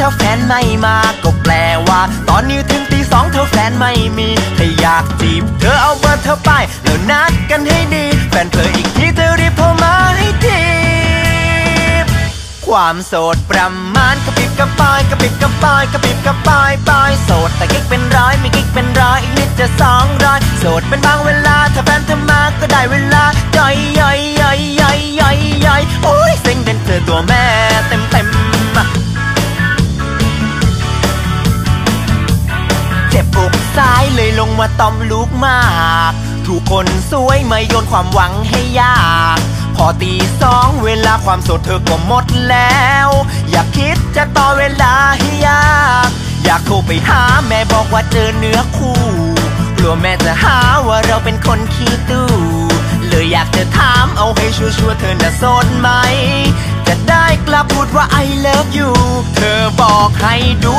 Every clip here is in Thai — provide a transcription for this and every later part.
ถ้าแฟนไม่มาก็แปลว่า ตอนนี้ถึงตีสองเธอแฟนไม่มีถ้าอยากจีบ เธอเอาเบอร์เธอไปแล้วนัดกันให้ดี แฟนเธออีกทีเธอรีบโทรมาให้ทีความโสดประมาณกระปิบกระปายกระปิบกระปายกระปิบกระปายปายโสดแต่กิ๊กเป็นร้อยไม่กิ๊กเป็นร้อยอีกนิดจะสองร้อยโสดเป็นบางเวลาถ้าแฟนเธอมาก็ได้เวลาย่อยย่อยย่อยย่อยย่อยย่อยโอ้ยเซ็งเป็นเธอตัวแม่ จ็บอกซ้ายเลยลงมาตอมลูกมาก ถูกคนสวยไมาโยนความหวังให้ยาก พอตีสองเวลาความโสดเธอก็หมดแล้ว อยากคิดจะต่อเวลาให้ยาก อยากโทรไปหาแม่บอกว่าเจอเนื้อคู่กลัวแม่จะหาว่าเราเป็นคนขี้ตู้เลยอยากจะถามเอาให้ชัวร์ๆเธอน่ะโสดไหม จะได้กลับพูดว่า I love you เธอบอกให้ดู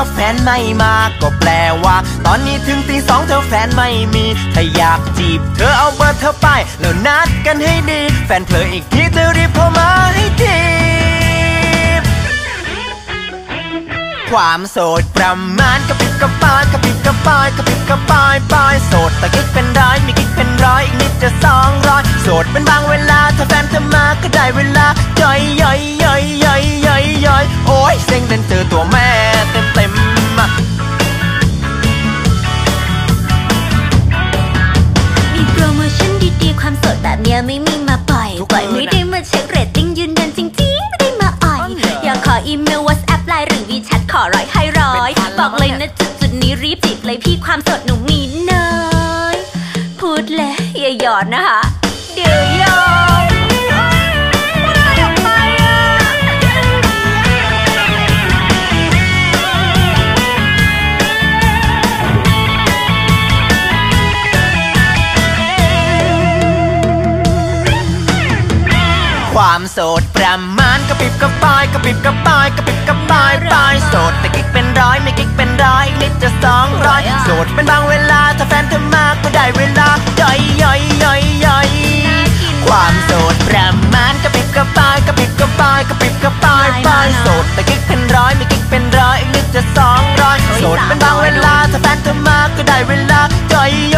ถ้าแฟนไม่มาก็แปลว่า ตอนนี้ถึงตีสองเธอแฟนไม่มี ถ้าอยากจีบ เธอเอาเบอร์เธอไป แล้วนัดกันให้ดี แฟนเธออีกทีเธอรีบโทรมาให้ทีความโสดประมาณกระปิบกระปายกระปิบกระปายกระปิบกระปายปายโสดแต่กิ๊กเป็นร้อยมีกิ๊กเป็นร้อยอีกนิดจะสองร้อยโสดเป็นบางเวลาถ้าแฟนเธอมาก็ได้เวลาย่อยย่อยย่อยย่อยย่อยย่อยโอ้ยเซ็งเป็นเจอตัวแม่ นะจุดจุดนี้รีบจีบเลยพี่ความสดหนูมีน้อยพูดเลยอย่าหยอดนะคะ เดี๋ยวยอมอยาไปอะความโสดประมาณกระปิบกระปายกระปิบกระปายกระปิบกระปายปายโสด ร้อยอีกนิดจะสองร้อยโสดเป็นบางเวลาถ้าแฟนเธอมาก็ได้เวลาย่อยย่อยย่อยย่อยความโสดประมาณกระปิบกระปายกระปิบกระปายกระปิบกระปายปายโสดแต่กิ๊กเป็นร้อยไม่กิ๊กเป็นร้อยอีกนิดจะสองร้อยโสดเป็นบางเวลาถ้าแฟนเธอมาก็ได้เวลาย่อยย่อยย่อย